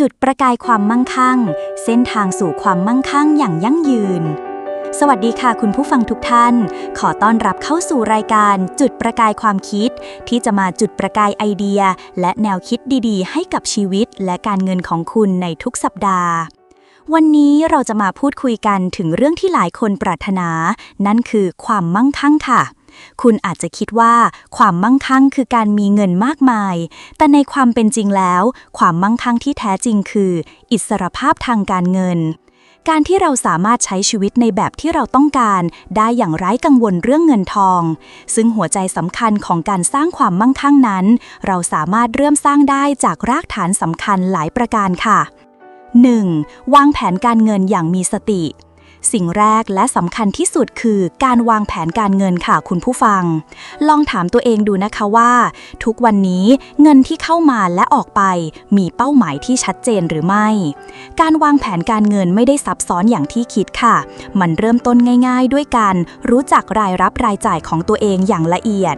จุดประกายความมั่งคั่ง เส้นทางสู่ความมั่งคั่งอย่างยั่งยืน สวัสดีค่ะคุณผู้ฟังทุกท่าน ขอต้อนรับเข้าสู่รายการจุดประกายความคิด ที่จะมาจุดประกายไอเดีย และแนวคิดดีๆ ให้กับชีวิตและการเงินของคุณในทุกสัปดาห์วันนี้เราจะมาพูดคุยกันถึงเรื่องที่หลายคนปรารถนา นั่นคือความมั่งคั่งค่ะ คุณอาจจะคิดว่าความมั่งคั่งคือการมีเงินมากมาย แต่ในความเป็นจริงแล้ว ความมั่งคั่งที่แท้จริงคือ อิสรภาพทางการเงิน การที่เราสามารถใช้ชีวิตในแบบที่เราต้องการ ได้อย่างไร้กังวลเรื่องเงินทอง ซึ่งหัวใจสำคัญของการสร้างความมั่งคั่งนั้น เราสามารถเริ่มสร้างได้จากรากฐานสำคัญหลายประการค่ะ 1. วางแผนการเงินอย่างมีสติ สิ่งแรกและสำคัญที่สุดคือการวางแผนการเงินค่ะคุณผู้ฟัง ลองถามตัวเองดูนะคะว่า ทุกวันนี้เงินที่เข้ามาและออกไปมีเป้าหมายที่ชัดเจนหรือไม่ การวางแผนการเงินไม่ได้ซับซ้อนอย่างที่คิดค่ะ มันเริ่มต้นง่าย ๆ ด้วยการรู้จักรายรับรายจ่ายของตัวเองอย่างละเอียด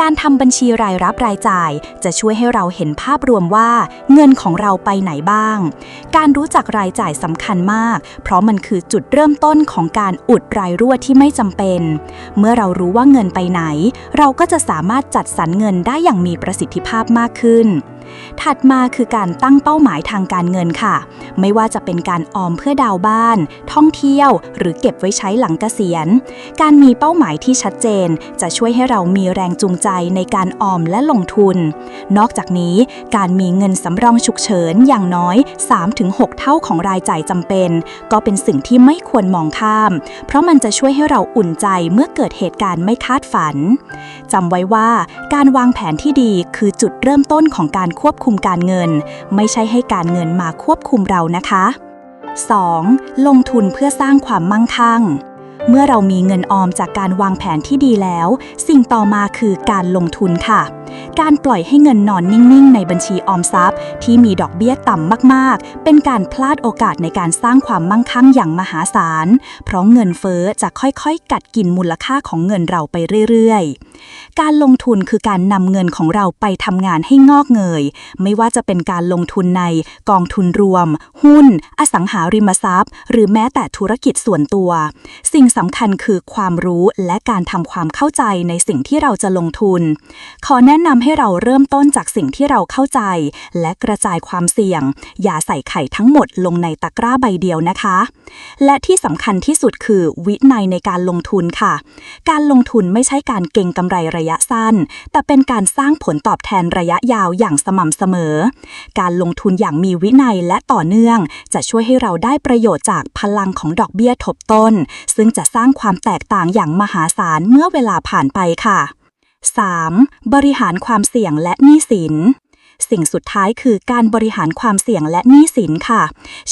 การทำบัญชีรายรับรายจ่าย จะช่วยให้เราเห็นภาพรวมว่า เงินของเราไปไหนบ้าง การรู้จักรายจ่ายสำคัญมาก เพราะมันคือจุดเริ่มต้นของการอุดรายรั่วที่ไม่จำเป็น เมื่อเรารู้ว่าเงินไปไหน เราก็จะสามารถจัดสรรเงินได้อย่างมีประสิทธิภาพมากขึ้นถัดมาคือการตั้งเป้าหมายทางการเงินค่ะ ไม่ว่าจะเป็นการออมเพื่อดาวบ้าน ท่องเที่ยว หรือเก็บไว้ใช้หลังเกษียณ การมีเป้าหมายที่ชัดเจน จะช่วยให้เรามีแรงจูงใจในการออมและลงทุน นอกจากนี้การมีเงินสำรองฉุกเฉินอย่างน้อย 3-6 เท่าของรายจ่ายจำเป็น ก็เป็นสิ่งที่ไม่ควรมองข้าม เพราะมันจะช่วยให้เราอุ่นใจเมื่อเกิดเหตุการณ์ไม่คาดฝันจำไว้ว่า การวางแผนที่ดีคือจุดเริ่มต้นของการควบคุมการเงิน ไม่ใช่ให้การเงินมาควบคุมเรานะคะ 2. ลงทุนเพื่อสร้างความมั่งคั่ง เมื่อเรามีเงินออมจากการวางแผนที่ดีแล้ว สิ่งต่อมาคือการลงทุนค่ะ การปล่อยให้เงินนอนนิ่งๆ ในบัญชีออมทรัพย์ ที่มีดอกเบี้ยต่ำมากๆ เป็นการพลาดโอกาสในการสร้างความมั่งคั่งอย่างมหาศาล เพราะเงินเฟ้อจะค่อยๆ กัดกินมูลค่าของเงินเราไปเรื่อยๆ การลงทุนคือการนำเงินของเราไปทำงานให้งอกเงย ไม่ว่าจะเป็นการลงทุนในกองทุนรวม หุ้น อสังหาริมทรัพย์ หรือแม้แต่ธุรกิจส่วนตัว สิ่งสำคัญคือความรู้และการทำความเข้าใจในสิ่งที่เราจะลงทุน ขอแนะนำให้เราเริ่มต้นจากสิ่งที่เราเข้าใจ และกระจายความเสี่ยง อย่าใส่ไข่ทั้งหมดลงในตะกร้าใบเดียวนะคะ และที่สำคัญที่สุดคือวินัยในการลงทุนค่ะ การลงทุนไม่ใช่การเก็งกำไรระยะสั้น แต่เป็นการสร้างผลตอบแทนระยะยาวอย่างสม่ำเสมอ การลงทุนอย่างมีวินัยและต่อเนื่อง จะช่วยให้เราได้ประโยชน์จากพลังของดอกเบี้ยทบต้น ซึ่งจะสร้างความแตกต่างอย่างมหาศาลเมื่อเวลาผ่านไปค่ะ 3. บริหารความเสี่ยงและหนี้สิน สิ่งสุดท้ายคือการบริหารความเสี่ยงและหนี้สินค่ะ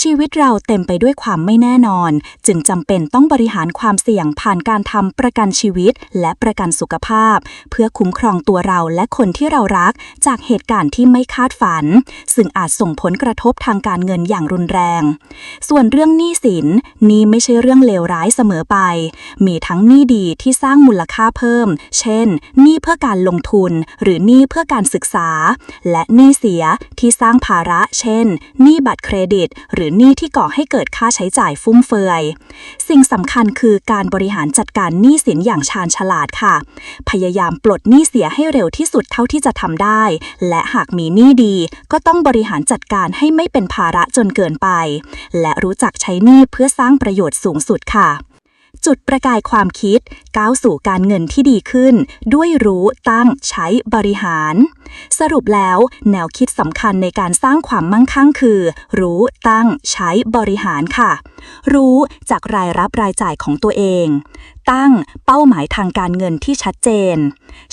ชีวิตเราเต็มไปด้วยความไม่แน่นอน จึงจำเป็นต้องบริหารความเสี่ยงผ่านการทำประกันชีวิต และประกันสุขภาพ เพื่อคุ้มครองตัวเราและคนที่เรารัก จากเหตุการณ์ที่ไม่คาดฝัน ซึ่งอาจส่งผลกระทบทางการเงินอย่างรุนแรง ส่วนเรื่องหนี้สินนี่ไม่ใช่เรื่องเลวร้ายเสมอไป มีทั้งหนี้ดีที่สร้างมูลค่าเพิ่ม เช่นหนี้เพื่อการลงทุน หรือหนี้เพื่อการศึกษา และหนี้เสียที่สร้างภาระ เช่น หนี้บัตรเครดิต หรือหนี้ที่ก่อให้เกิดค่าใช้จ่ายฟุ่มเฟือย สิ่งสำคัญคือการบริหารจัดการหนี้สินอย่างชาญฉลาดค่ะ พยายามปลดหนี้เสียให้เร็วที่สุดเท่าที่จะทำได้ และหากมีหนี้ดี ก็ต้องบริหารจัดการให้ไม่เป็นภาระจนเกินไป และรู้จักใช้หนี้เพื่อสร้างประโยชน์สูงสุดค่ะจุดประกายความคิด ก้าวสู่การเงินที่ดีขึ้น ด้วยรู้ตั้งใช้บริหาร สรุปแล้วแนวคิดสำคัญในการสร้างความมั่งคั่งคือ รู้ตั้งใช้บริหารค่ะ รู้จากรายรับรายจ่ายของตัวเอง ตั้งเป้าหมายทางการเงินที่ชัดเจน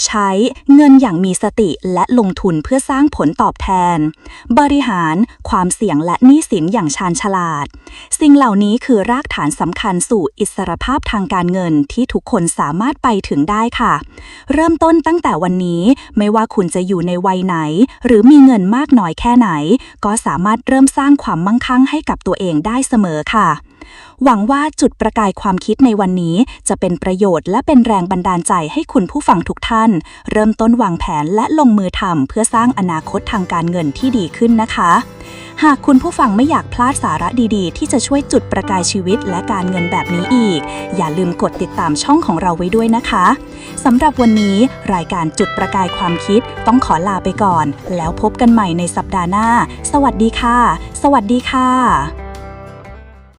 ใช้เงินอย่างมีสติและลงทุนเพื่อสร้างผลตอบแทน บริหารความเสี่ยงและหนี้สินอย่างชาญฉลาด สิ่งเหล่านี้คือรากฐานสำคัญสู่อิสรภาพทางการเงินที่ทุกคนสามารถไปถึงได้ค่ะ เริ่มต้นตั้งแต่วันนี้ไม่ว่าคุณจะอยู่ในวัยไหน หรือมีเงินมากน้อยแค่ไหน ก็สามารถเริ่มสร้างความมั่งคั่งให้กับตัวเองได้เสมอค่ะหวังว่าจุดประกายความคิดในวันนี้ จะเป็นประโยชน์และเป็นแรงบันดาลใจให้คุณผู้ฟังทุกท่าน เริ่มต้นวางแผนและลงมือทำเพื่อสร้างอนาคตทางการเงินที่ดีขึ้นนะคะ หากคุณผู้ฟังไม่อยากพลาดสาระดีๆ ที่จะช่วยจุดประกายชีวิตและการเงินแบบนี้อีก อย่าลืมกดติดตามช่องของเราไว้ด้วยนะคะสำหรับวันนี้รายการจุดประกายความคิดต้องขอลาไปก่อน แล้วพบกันใหม่ในสัปดาห์หน้า สวัสดีค่ะ สวัสดีค่ะ